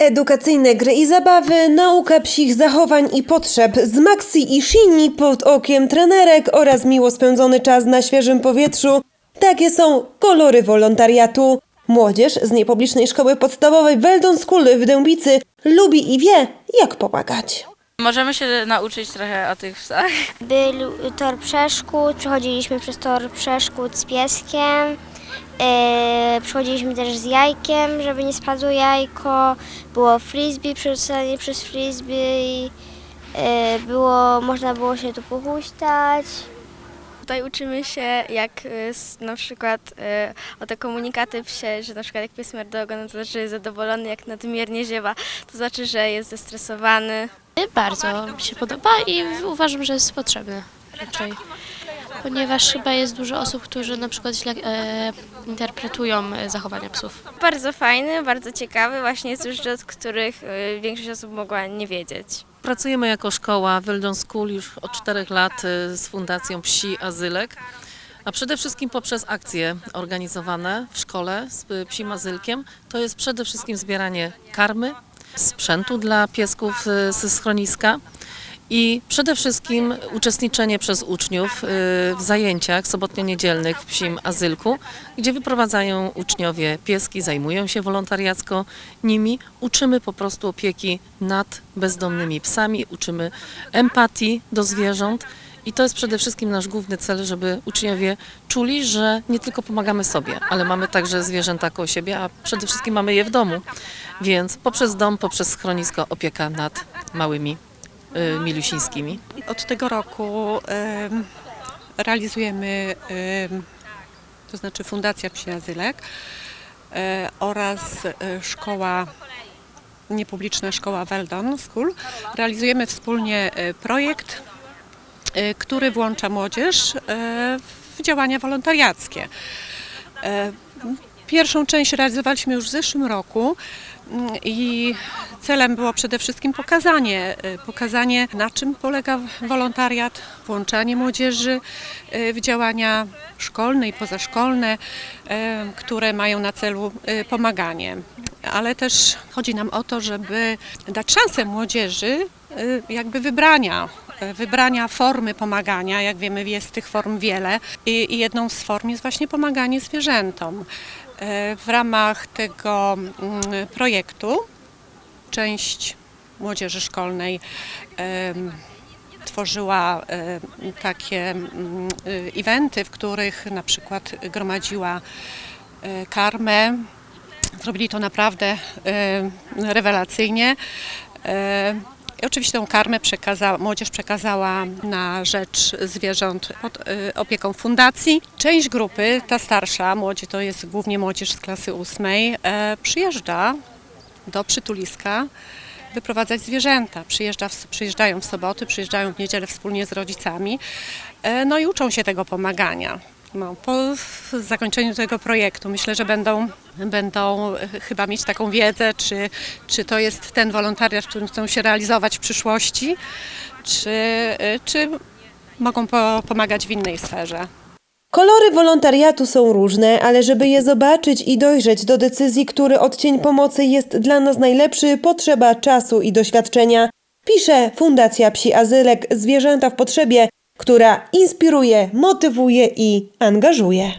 Edukacyjne gry i zabawy, nauka psich zachowań i potrzeb z Maxi i Shinni pod okiem trenerek oraz miło spędzony czas na świeżym powietrzu. Takie są kolory wolontariatu. Młodzież z niepublicznej szkoły podstawowej Weldon School w Dębicy lubi i wie, jak pomagać. Możemy się nauczyć trochę o tych psach. Był tor przeszkód, przechodziliśmy przez tor przeszkód z pieskiem. E, przechodziliśmy też z jajkiem, żeby nie spadło jajko. Było frisbee, przerzucanie przez frisbee. E, było, można było się tu pochuśtać. Tutaj uczymy się jak y, s- na przykład y, o te komunikaty psie, że na przykład jak pies merdego, no to znaczy, że jest zadowolony, jak nadmiernie ziewa, to znaczy, że jest zestresowany. Bardzo mi się podoba i uważam, że jest potrzebny raczej. Ponieważ chyba jest dużo osób, którzy na przykład źle e, interpretują e, zachowania psów. Bardzo fajny, bardzo ciekawy, właśnie jest rzeczy, od których y, większość osób mogła nie wiedzieć. Pracujemy jako szkoła Weldon School już od czterech lat y, z Fundacją Psi Azylek, a przede wszystkim poprzez akcje organizowane w szkole z Psim Azylkiem. To jest przede wszystkim zbieranie karmy, sprzętu dla piesków ze schroniska i przede wszystkim uczestniczenie przez uczniów y, w zajęciach sobotnio-niedzielnych w Psim Azylku, gdzie wyprowadzają uczniowie pieski, zajmują się wolontariacko nimi. Uczymy po prostu opieki nad bezdomnymi psami, uczymy empatii do zwierząt. I to jest przede wszystkim nasz główny cel, żeby uczniowie czuli, że nie tylko pomagamy sobie, ale mamy także zwierzęta koło siebie, a przede wszystkim mamy je w domu. Więc poprzez dom, poprzez schronisko opieka nad małymi milusińskimi. Od tego roku em, realizujemy, em, to znaczy Fundacja Psi Azylek e, oraz e, szkoła, niepubliczna szkoła Weldon School. Realizujemy wspólnie e, projekt, który włącza młodzież w działania wolontariackie. Pierwszą część realizowaliśmy już w zeszłym roku i celem było przede wszystkim pokazanie, y, pokazanie na czym polega wolontariat, włączanie młodzieży y, w działania szkolne i pozaszkolne, y, które mają na celu pomaganie. Ale też chodzi nam o to, żeby dać szansę młodzieży jakby wybrania wybrania formy pomagania. Jak wiemy, jest tych form wiele i, jedną z form jest właśnie pomaganie zwierzętom. E, W ramach tego mm, projektu część młodzieży szkolnej tworzyła takie mm, y, eventy, w których na przykład gromadziła e, karmę. Zrobili to naprawdę e, rewelacyjnie. I oczywiście tą karmę młodzież przekazała na rzecz zwierząt pod y, opieką fundacji. Część grupy, ta starsza, młodzi to jest głównie młodzież z klasy ósmej, e, przyjeżdża do przytuliska wyprowadzać zwierzęta. Przyjeżdża w, przyjeżdżają w soboty, przyjeżdżają w niedzielę wspólnie z rodzicami, e, no i uczą się tego pomagania. No, po zakończeniu tego projektu myślę, że będą, będą chyba mieć taką wiedzę, czy, czy to jest ten wolontariat, w którym chcą się realizować w przyszłości, czy, czy mogą po, pomagać w innej sferze. Kolory wolontariatu są różne, ale żeby je zobaczyć i dojrzeć do decyzji, który odcień pomocy jest dla nas najlepszy, potrzeba czasu i doświadczenia. Pisze Fundacja Psi Azylek Zwierzęta w Potrzebie, która inspiruje, motywuje i angażuje.